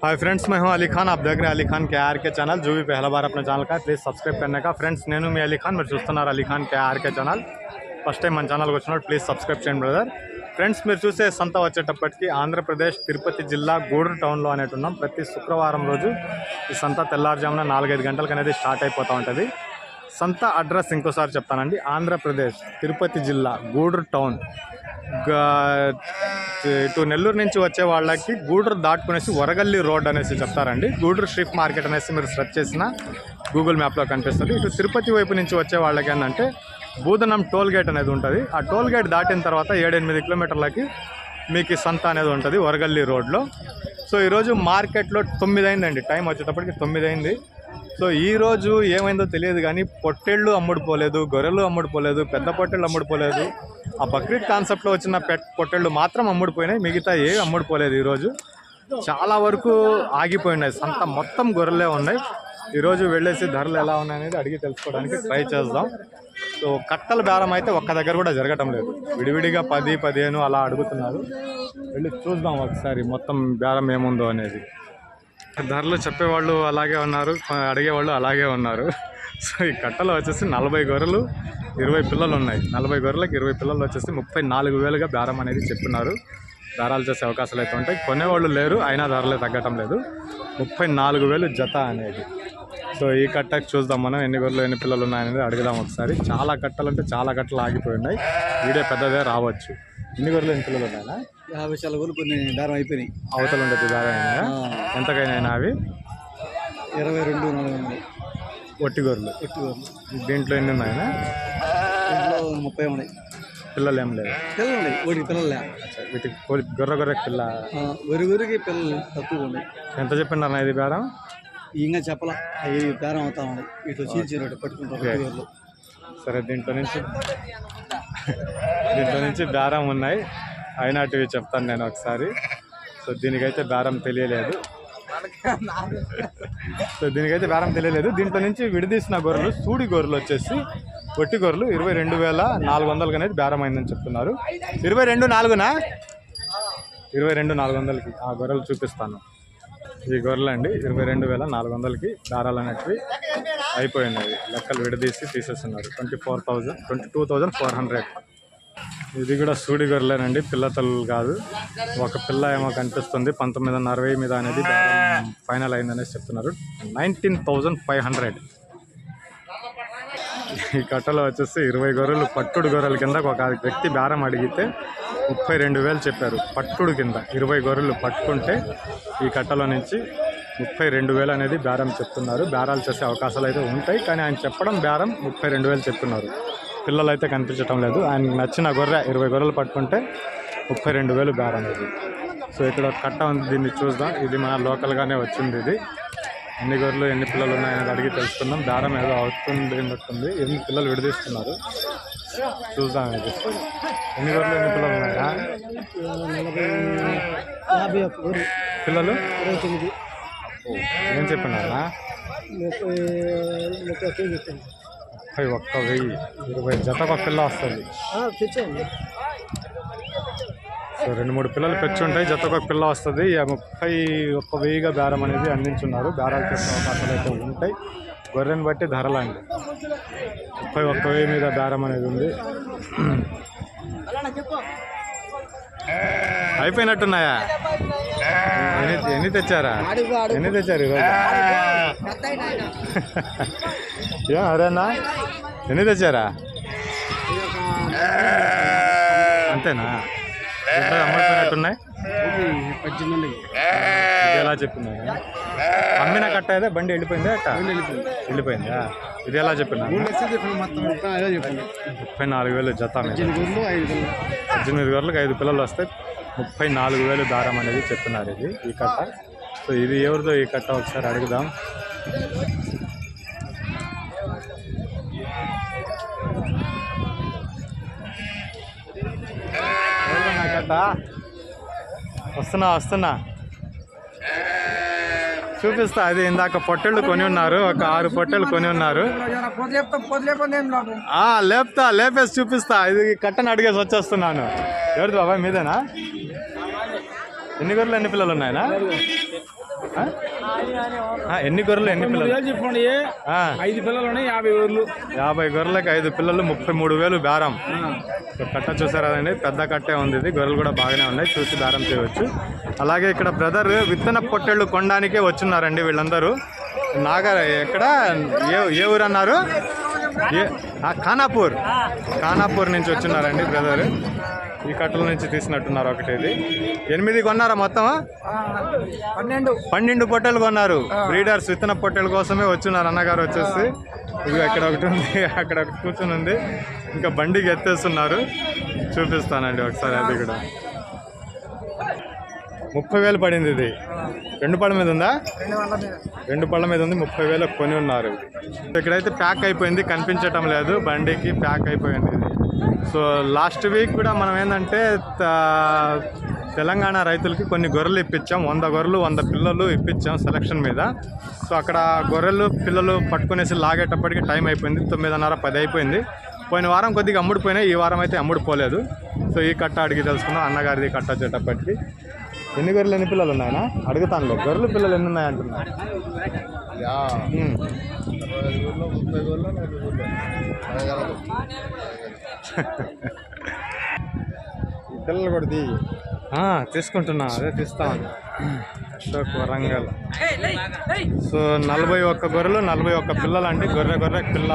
Hi friends మేము అలీ के ఆప్ దగ్గర అలీ ఖాన్ కేఆర్కే ఛానల్ జూవి పహల బార్ అప్న ఛానల్ కా ప్లీజ్ సబ్స్క్రైబ్ కన్నా కా ఫ్రెండ్స్ నేను మీ అలీ ఖాన్ మీరు చూస్తున్నారు Ali Khan KRK channel first time మన ఛానల్కి వచ్చినప్పుడు ప్లీజ్ సబ్స్క్రైబ్ చేయండి బ్రదర్ ఫ్రెండ్స్ మీరు చూసే సంత వచ్చేటప్పటికి ఆంధ్రప్రదేశ్ తిరుపతి జిల్లా గూడూరు టౌన్లో అనేటు ఉన్నాం ప్రతి శుక్రవారం రోజు ఈ సంత తెల్లారుజామున నాలుగైదు గంటలకు అనేది స్టార్ట్ అయిపోతూ ఉంటుంది సంత అడ్రస్ ఇంకోసారి చెప్తానండి ఆంధ్రప్రదేశ్ తిరుపతి జిల్లా గూడూరు టౌన్ ఇటు నెల్లూరు నుంచి వచ్చే వాళ్ళకి గూడూరు దాటుకునేసి వరగల్లి రోడ్ అనేసి చెప్తారండి. గూడూరు స్ట్రీట్ మార్కెట్ అనేసి మీరు సెర్చ్ చేసిన గూగుల్ మ్యాప్లో కనిపిస్తుంది. ఇటు తిరుపతి వైపు నుంచి వచ్చే వాళ్ళకి ఏంటంటే బూదనం టోల్ గేట్ అనేది ఉంటుంది. ఆ టోల్ గేట్ దాటిన తర్వాత ఏడెనిమిది కిలోమీటర్లకి మీకు సంత అనేది ఉంటుంది వరగల్లి రోడ్లో. సో ఈరోజు మార్కెట్లో తొమ్మిది అయిందండి టైం వచ్చేటప్పటికి తొమ్మిది అయింది సో ఈ రోజు ఏమైందో తెలియదు కానీ పొట్టేళ్ళు అమ్ముడుపోలేదు గొర్రెలు అమ్ముడుపోలేదు పెద్ద పొట్టేళ్ళు అమ్ముడుపోలేదు. ఆ బక్రీద్ కాన్సెప్ట్లో వచ్చిన పెట్ పొట్టేళ్ళు మాత్రం అమ్ముడుపోయినాయి మిగతా ఏవి అమ్ముడుపోలేదు ఈరోజు. చాలా వరకు ఆగిపోయినాయి సంత మొత్తం గొర్రెలే ఉన్నాయి. ఈరోజు వెళ్ళేసి ధరలు ఎలా ఉన్నాయనేది అడిగి తెలుసుకోవడానికి ట్రై చేద్దాం. సో కట్టల బేరం అయితే ఒక్క దగ్గర కూడా జరగటం లేదు. విడివిడిగా పది పదిహేను అలా అడుగుతున్నారు. వెళ్ళి చూద్దాం ఒకసారి మొత్తం బేరం ఏముందో అనేది. ధరలు చెప్పేవాళ్ళు అలాగే ఉన్నారు అడిగేవాళ్ళు అలాగే ఉన్నారు. సో ఈ కట్టలో వచ్చేసి నలభై గొర్రెలు ఇరవై పిల్లలు ఉన్నాయి. నలభై గొర్రెలకు ఇరవై పిల్లలు వచ్చేసి ముప్పై నాలుగు వేలుగా బేరం అనేది చెప్తున్నారు బేరాలు చేసే అవకాశాలు అయితే ఉంటాయి. కొనేవాళ్ళు లేరు అయినా ధరలే తగ్గటం లేదు. ముప్పై నాలుగు వేలు జత అనేది. సో ఈ కట్టకి చూద్దాం మనం ఎన్ని గొర్రెలు ఎన్ని పిల్లలు ఉన్నాయనేది అడుగుదాం ఒకసారి. చాలా కట్టలు అంటే చాలా కట్టలు ఆగిపోయి ఉన్నాయి. వీడియో పెద్దదే రావచ్చు. ఎన్ని గొర్రెలు ఎన్ని పిల్లలు ఉన్నాయా యాభై చాలా వరకు కొన్ని దారం అయిపోయినాయి. అవతల ఉండేది బాగా అయినాయా ఎంతకైనా అవి? ఇరవై రెండు నలభై ఒట్టి గొర్రెలు. ఎక్కువ దీంట్లో ఎన్ని ఉన్నాయనా ఇంట్లో ముప్పై ఉన్నాయి. పిల్లలు ఏం లేదు పిల్లలు ఉన్నాయి పిల్లలే అచ్చా, వీటికి గొర్రె గొర్రె పిల్ల. ఆ, వరి వరికి పిల్లలు తక్కువ ఉన్నాయి. ఎంత చెప్పిండన్న ఇది బేరం? ఇంకా చెప్పలా. అవి బేరం అవుతా ఉన్నాయి వీటిలో చీల్చినట్టు పట్టుకుంటారు సరే దీంట్లో నుంచి దీంట్లో నుంచి బేరం ఉన్నాయి. అయినట్టువి చెప్తాను నేను ఒకసారి. సో దీనికైతే బేరం తెలియలేదు. సో దీనికైతే బేరం తెలియలేదు. దీంట్లో నుంచి విడదీసిన గొర్రెలు సూడి గొర్రెలు వచ్చేసి ఒట్టి గొర్రెలు ఇరవై రెండు వేల నాలుగు వందలకి అనేది బేరం అయిందని చెప్తున్నారు. ఇరవై రెండు నాలుగునా? ఇరవై రెండు నాలుగు వందలకి ఆ గొర్రెలు చూపిస్తాను. ఈ గొర్రెలు అండి ఇరవై రెండు వేల నాలుగు వందలకి దారాలు అనేటివి. అయిపోయినాయి. లెక్కలు విడదీసి తీసేస్తున్నారు. Twenty four thousand twenty two thousand four hundred ఇది కూడా సూడి గొర్రెలేనండి పిల్ల తల్లు కాదు. ఒక పిల్ల ఏమో కనిపిస్తుంది పంతొమ్మిది వందల అరవై మీద అనేది ఫైనల్ అయిందనేసి చెప్తున్నారు. నైన్టీన్ థౌజండ్ ఫైవ్ హండ్రెడ్ ఈ కట్టలో వచ్చేసి ఇరవై గొర్రెలు పట్టుడు గొర్రెల కింద ఒక వ్యక్తి బేరం అడిగితే ముప్పై రెండు వేలు చెప్పారు. పట్టుడు కింద ఇరవై గొర్రెలు పట్టుకుంటే ఈ కట్టలో నుంచి ముప్పై రెండు వేలు అనేది బేరం చెప్తున్నారు. బేరాలు చేసే అవకాశాలు అయితే ఉంటాయి. కానీ ఆయన చెప్పడం బేరం ముప్పై రెండు వేలు చెప్తున్నారు. పిల్లలు అయితే కనిపించడం లేదు. ఆయనకి నచ్చిన గొర్రె ఇరవై గొర్రెలు పట్టుకుంటే ముప్పై రెండు వేలు బేరం ఇది సో ఇక్కడ ఒక కట్ట ఉంది. దీన్ని చూద్దాం. ఇది మన లోకల్గానే వచ్చింది ఇది. ఎన్ని గొర్రెలు ఎన్ని పిల్లలు ఉన్నాయని అడిగి తెలుసుకుందాం. బేరం ఏదో అవుతుంది అన్నట్టుంది ఎన్ని పిల్లలు విడదీస్తున్నారు. చూద్దాం ఇది. ఎన్ని గొర్రెలు ఎన్ని పిల్లలు? ఉన్నాయా పిల్లలు ఏం చెప్పినారా? ముప్పై ఒక్క వెయ్యి ఇరవై జత ఒక పిల్ల వస్తుంది. సో రెండు మూడు పిల్లలు పెంచి ఉంటాయి జత ఒక పిల్ల వస్తుంది. ముప్పై ఒక్క వెయ్యిగా బేరం అనేది అందించున్నారు. బేరాలు చేసే అవకాశాలు అయితే ఉంటాయి. గొర్రెని బట్టి ధరలు అండి. ముప్పై ఒక్క వెయ్యి మీద బేరం అనేది ఉంది. అయిపోయినట్టున్నాయా? ఎన్ని తెచ్చారా? ఎన్ని తెచ్చారు ఈరోజు ఏ అరేనా ఎన్ని తెచ్చారా? అంతేనా? ఎలా చెప్పినాయి అమ్మిన కట్ట అయితే బండి వెళ్ళిపోయిందా అట్ట? వెళ్ళిపోయిందా. ఇది ఎలా చెప్పినా చెప్పాను చెప్పాను ముప్పై నాలుగు వేలు జత మీద. పద్దెనిమిది గొర్రెలకు ఐదు పిల్లలు వస్తే ముప్పై నాలుగు వేలు దారం అనేది చెప్తున్నారు ఇది ఈ కట్ట. సో ఇది ఎవరిదో ఈ కట్ట ఒకసారి అడుగుదాం. కట్ట? వస్తున్నా వస్తున్నా. చూపిస్తా అది ఇందాక పొట్టెళ్ళు కొని ఉన్నారు ఒక ఆరు పొట్టెళ్ళు కొని ఉన్నారు. లేపుతా లేపేసి చూపిస్తా ఇది కట్టను అడిగేసి వచ్చేస్తున్నాను. ఎవరిది బాబాయ్ మీదేనా? ఎన్ని గొర్రెలు ఎన్ని పిల్లలు ఉన్నాయనా? ఎన్ని గొర్రెలు ఎన్ని పిల్లలు? చెప్పండి. ఐదు పిల్లలు ఉన్నాయి యాభై ఊర్లు యాభై గొర్రెలకి ఐదు పిల్లలు ముప్పై మూడు వేలు బేరం కట్ట చూసారా కదండి పెద్ద కట్టే ఉంది ఇది. గొర్రెలు కూడా బాగానే ఉన్నాయి. చూసి బేరం చేయవచ్చు. అలాగే ఇక్కడ బ్రదర్ విత్తన పొట్టెళ్ళు కొనడానికే వచ్చున్నారండి వీళ్ళందరూ. నాగర్ ఎక్కడ? ఏ ఏ ఊరు అన్నారు? ఖానాపూర్. ఖానాపూర్ నుంచి వచ్చిన్నారండి బ్రదర్. ఈ కట్టల నుంచి తీసినట్టున్నారు ఒకటి ఇది. ఎనిమిది కొన్నారా మొత్తం పన్నెండు. పన్నెండు పొట్టెలు కొన్నారు. బ్రీడర్స్ విత్తన పొట్టెల కోసమే వచ్చినారు అన్నగారు వచ్చేసి. ఇది ఇక్కడ ఒకటి ఉంది అక్కడ ఒకటి కూర్చుని ఉంది. ఇంకా బండికి ఎత్తేస్తున్నారు చూపిస్తానండి ఒకసారి అది కూడా. ముప్పై వేలు పడింది ఇది. రెండు పళ్ళ మీద ఉందా? రెండు పళ్ళ మీద. ఉంది ముప్పై వేలకు కొని ఉన్నారు. ఇక్కడైతే ప్యాక్ అయిపోయింది కనిపించటం లేదు. బండికి ప్యాక్ అయిపోయింది ఇది. సో లాస్ట్ వీక్ కూడా మనం ఏంటంటే తెలంగాణ రైతులకి కొన్ని గొర్రెలు ఇప్పించాం. వంద గొర్రెలు వంద పిల్లలు ఇప్పించాం సెలక్షన్ మీద. సో అక్కడ గొర్రెలు పిల్లలు పట్టుకునేసి లాగేటప్పటికి టైం అయిపోయింది. తొమ్మిదిన్నర పది అయిపోయింది. పోయిన వారం కొద్దిగా అమ్ముడు పోయినాయి. ఈ వారం అయితే అమ్ముడు పోలేదు. సో ఈ కట్ట అడిగి తెలుసుకున్నాం అన్నగారిది కట్ట వచ్చేటప్పటికి. ఎన్ని గొర్రెలు ఎన్ని పిల్లలు ఉన్నాయనా అడుగుతానులే. గొర్రెలు పిల్లలు ఎన్ని ఉన్నాయి అంటున్నా. ఉమ్. పిల్లలు కూడా తీ. తీసుకుంటున్నా. అదే తీస్తా అశోక్ వరంగల్. సో నలభై ఒక్క గొర్రెలు నలభై ఒక్క పిల్లలు అండి గొర్రె గొర్రె పిల్ల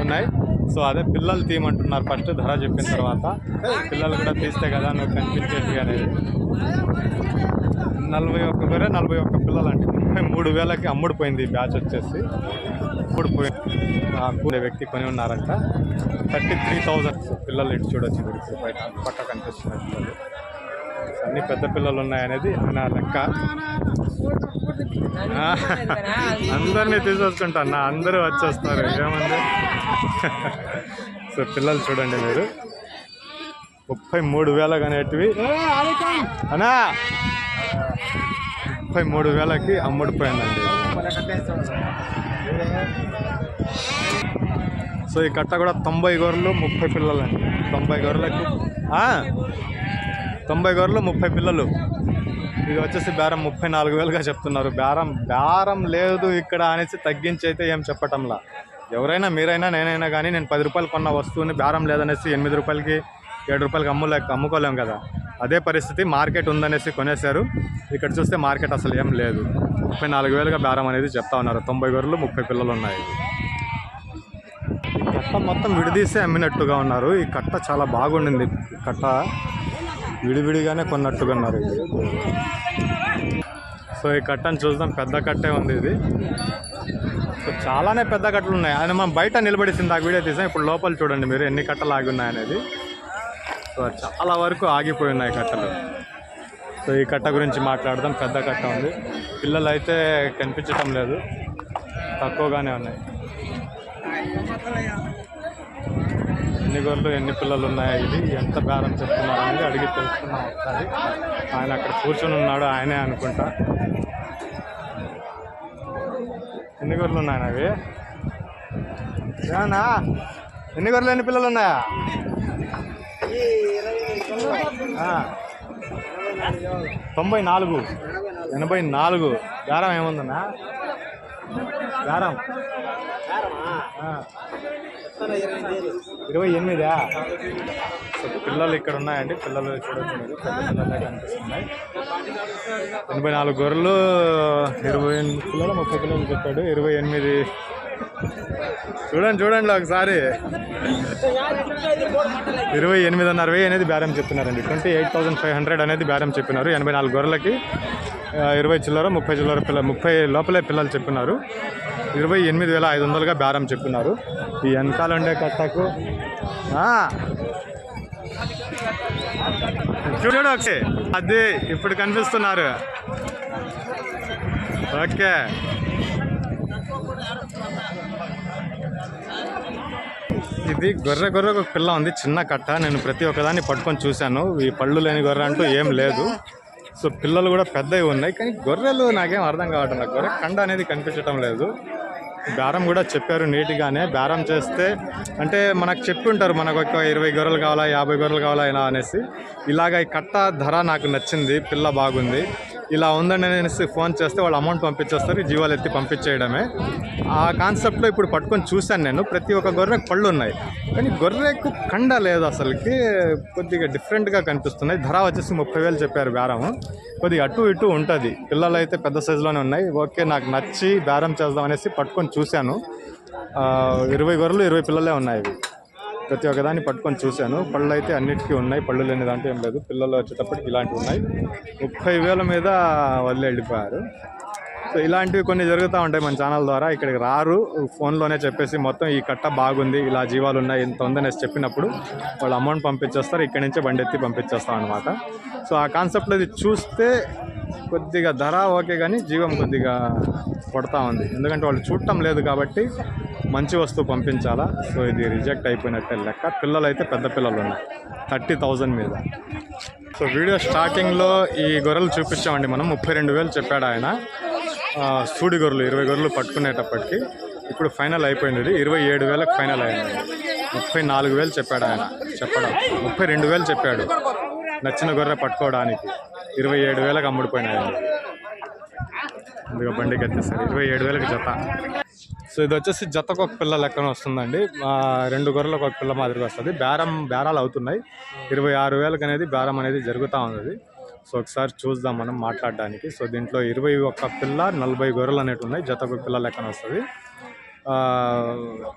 ఉన్నాయి. సో అదే పిల్లలు తీయమంటున్నారు ఫస్ట్. ధర చెప్పిన తర్వాత. పిల్లలు కూడా తీస్తే కదా నువ్వు కనిపించేది అనేది. నలభై ఒక్క గొర్రె నలభై ఒక్క పిల్లలు అండి ముప్పై మూడు వేలకి అమ్ముడుపోయింది ఈ బ్యాచ్ వచ్చేసి. అమ్ముడుపోయింది ఆ వ్యక్తి కొని ఉన్నారంట. థర్టీ త్రీ థౌజండ్ పిల్లలు ఇటు చూడొచ్చు ఇప్పుడు బయట పక్క కనిపిస్తున్న పిల్లలు. అన్ని పెద్ద పిల్లలు ఉన్నాయనేది నా లెక్క. అందరినీ తీసేసుకుంటా అన్న అందరూ వచ్చేస్తారు. ఏమంది సో పిల్లలు చూడండి మీరు. ముప్పై మూడు వేలకు అనేటివి అనా ముప్పై మూడు వేలకి అమ్ముడిపోయిందండి సో ఈ కట్ట కూడా తొంభై గొర్రెలు ముప్పై పిల్లలండి తొంభై గొర్రెలకు తొంభై గొర్రెలు ముప్పై పిల్లలు. ఇది వచ్చేసి బేరం ముప్పై నాలుగు వేలుగా చెప్తున్నారు. బేరం బేరం లేదు ఇక్కడ అనేసి తగ్గించి అయితే ఏం చెప్పటంలా. ఎవరైనా మీరైనా నేనైనా కానీ నేను పది రూపాయలు కొన్న వస్తువుని బేరం లేదనేసి ఎనిమిది రూపాయలకి ఏడు రూపాయలకి అమ్ములే అమ్ముకోలేం కదా. అదే పరిస్థితి మార్కెట్ ఉందనేసి కొనేశారు. ఇక్కడ చూస్తే మార్కెట్ అసలు ఏం లేదు. ముప్పై నాలుగు వేలుగా బేరం అనేది చెప్తా ఉన్నారు. తొంభై గొర్రెలు ముప్పై పిల్లలు ఉన్నాయి. కట్ట మొత్తం విడిదీసి అమ్మినట్టుగా ఉన్నారు. ఈ కట్ట చాలా బాగుండింది. కట్ట విడివిడిగానే కొన్నట్టుగా ఉన్నారు. ఇది సో ఈ కట్టను చూద్దాం. పెద్ద కట్టే ఉంది ఇది. సో చాలానే పెద్ద కట్టలు ఉన్నాయి. ఆయన మనం బయట నిలబడిసింది. ఆ వీడియో తీసాం ఇప్పుడు లోపల చూడండి మీరు ఎన్ని కట్టలు ఆగి ఉన్నాయనేది సో చాలా వరకు ఆగిపోయి ఉన్నాయి కట్టలు. సో ఈ కట్ట గురించి మాట్లాడదాం. పెద్ద కట్ట ఉంది. పిల్లలు అయితే కనిపించటం లేదు. తక్కువగానే ఉన్నాయి. ఎన్ని గొర్రెలు ఎన్ని పిల్లలు ఉన్నాయి ఇది? ఎంత బేరం చెప్తున్నారు అనేది అడిగి తెలుసుకున్నాం ఒకసారి. ఆయన అక్కడ కూర్చొని ఉన్నాడు ఆయనే అనుకుంటా. ఎన్ని గొర్రెలు ఉన్నాయి అవి ఏమన్నా? ఎన్ని గొర్రెలు ఎన్ని పిల్లలు ఉన్నాయా? తొంభై నాలుగు ఎనభై నాలుగు. గారం ఏముందన్నా? గారం. ఇరవై ఎనిమిదా? సో పిల్లలు ఇక్కడ ఉన్నాయండి. పిల్లలు చూడొచ్చు. మీరు పెద్ద పిల్లలే కనిపిస్తున్నాయి. ఎనభై నాలుగు గొర్రెలు ఇరవై ఎనిమిది పిల్లలు ముప్పై పిల్లలు చెప్పాడు ఇరవై ఎనిమిది చూడండి చూడండి ఒకసారి. ఇరవై ఎనిమిదిన్నర వెయ్యి అనేది బేరం చెప్తున్నారండి. Twenty eight thousand five hundred అనేది బేరం చెప్పినారు. ఎనభై నాలుగు గొర్రెలకి ఇరవై చిల్లర ముప్పై చిల్లర పిల్ల ముప్పై లోపలే పిల్లలు చెప్పినారు. ఇరవై ఎనిమిది వేల ఐదు వందలుగా బేరం చెప్పినారు. ఈ వెనకాల ఉండే కట్టకు చూడండి ఒకసారి. ఓకే అది ఇప్పుడు కనిపిస్తున్నారు. ఓకే. ఇది గొర్రె గొర్రె ఒక పిల్ల ఉంది చిన్న కట్ట. నేను ప్రతి ఒక్కదాన్ని పట్టుకొని చూశాను. ఈ పళ్ళు లేని గొర్రె అంటూ ఏం లేదు. సో పిల్లలు కూడా పెద్దవి ఉన్నాయి కానీ గొర్రెలు నాకేం అర్థం కావటం లేదు గొర్రె కండ అనేది కనిపించటం లేదు. బేరం కూడా చెప్పారు నీట్గానే. బేరం చేస్తే అంటే మనకు చెప్పి ఉంటారు మనకు ఒక ఇరవై గొర్రెలు కావాలా యాభై గొర్రెలు కావాలా ఇలా అనేసి. ఇలాగ ఈ కట్ట ధర నాకు నచ్చింది పిల్ల బాగుంది. ఇలా ఉందని అనేసి ఫోన్ చేస్తే వాళ్ళు అమౌంట్ పంపించేస్తారు జీవాలు ఎత్తి పంపించేయడమే. ఆ కాన్సెప్ట్లో ఇప్పుడు పట్టుకొని చూశాను నేను. ప్రతి ఒక్క గొర్రెకు పళ్ళు ఉన్నాయి. కానీ గొర్రెకు కండ లేదు అసలుకి. కొద్దిగా డిఫరెంట్గా కనిపిస్తున్నాయి. ధర వచ్చేసి ముప్పై వేలు చెప్పారు బేరము కొద్దిగా అటు ఇటు ఉంటుంది. పిల్లలు అయితే పెద్ద సైజులోనే ఉన్నాయి. ఓకే నాకు నచ్చి బేరం చేద్దాం అనేసి పట్టుకొని చూశాను. ఇరవై గొర్రెలు ఇరవై పిల్లలే ఉన్నాయి ఇవి. ప్రతి ఒక్కదాన్ని పట్టుకొని చూశాను. పళ్ళు అయితే అన్నిటికీ ఉన్నాయి. పళ్ళు లేని దాంట్లో ఏం లేదు. పిల్లలు వచ్చేటప్పటికి ఇలాంటివి ఉన్నాయి. ముప్పై వేల మీద వదిలి వెళ్ళిపోయారు. సో ఇలాంటివి కొన్ని జరుగుతూ ఉంటాయి మన ఛానల్ ద్వారా. ఇక్కడికి రారు. ఫోన్లోనే చెప్పేసి మొత్తం ఈ కట్ట బాగుంది. ఇలా జీవాలు ఉన్నాయి. ఇంత ఉందనేసి చెప్పినప్పుడు వాళ్ళు అమౌంట్ పంపించేస్తారు. ఇక్కడి నుంచే బండి ఎత్తి పంపించేస్తాం అనమాట సో ఆ కాన్సెప్ట్లో ఇది చూస్తే కొద్దిగా ధర ఓకే కానీ జీవం కొద్దిగా కొడతా ఉంది. ఎందుకంటే వాళ్ళు చూడటం లేదు కాబట్టి మంచి వస్తువు పంపించాలా? సో ఇది రిజెక్ట్ అయిపోయినట్టే లెక్క. పిల్లలు అయితే పెద్ద పిల్లలు ఉన్నాయి థర్టీ థౌజండ్ మీద. సో వీడియో స్టార్టింగ్లో ఈ గొర్రెలు చూపించామండి మనం. ముప్పై రెండు వేలు చెప్పాడు ఆయన. సూడి గొర్రెలు ఇరవై గొర్రెలు పట్టుకునేటప్పటికి ఇప్పుడు ఫైనల్ అయిపోయింది ఇది. ఇరవై ఏడు వేలకు ఫైనల్ అయింది. ముప్పై నాలుగు వేలు చెప్పాడు ఆయన. చెప్పడం? ముప్పై రెండు వేలు చెప్పాడు. నచ్చిన గొర్రె పట్టుకోవడానికి. ఇరవై ఏడు వేలకు అమ్ముడిపోయినాయి. అందుకే బండికి వచ్చేసారు ఇరవై ఏడు వేలకు జత. సో ఇది వచ్చేసి జతకు ఒక పిల్ల లెక్కన వస్తుందండి. రెండు గొర్రెలకు ఒక పిల్ల మాదిరిగా వస్తుంది. బేరం బేరాలు అవుతున్నాయి. ఇరవై ఆరు వేలకు అనేది బేరం అనేది జరుగుతూ ఉంది సో ఒకసారి చూద్దాం మనం మాట్లాడడానికి. సో దీంట్లో ఇరవై ఒక్క పిల్ల నలభై గొర్రెలు అనేవి ఉన్నాయి. జతకు పిల్ల లెక్కన వస్తుంది.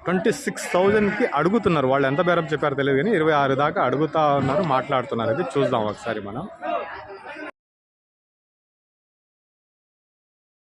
ట్వంటీ సిక్స్ థౌజండ్కి అడుగుతున్నారు. వాళ్ళు ఎంత బేరం చెప్పారో తెలియదు కానీ ఇరవై ఆరు దాకా అడుగుతా ఉన్నారు మాట్లాడుతున్నారు. ఇది చూద్దాం ఒకసారి మనం.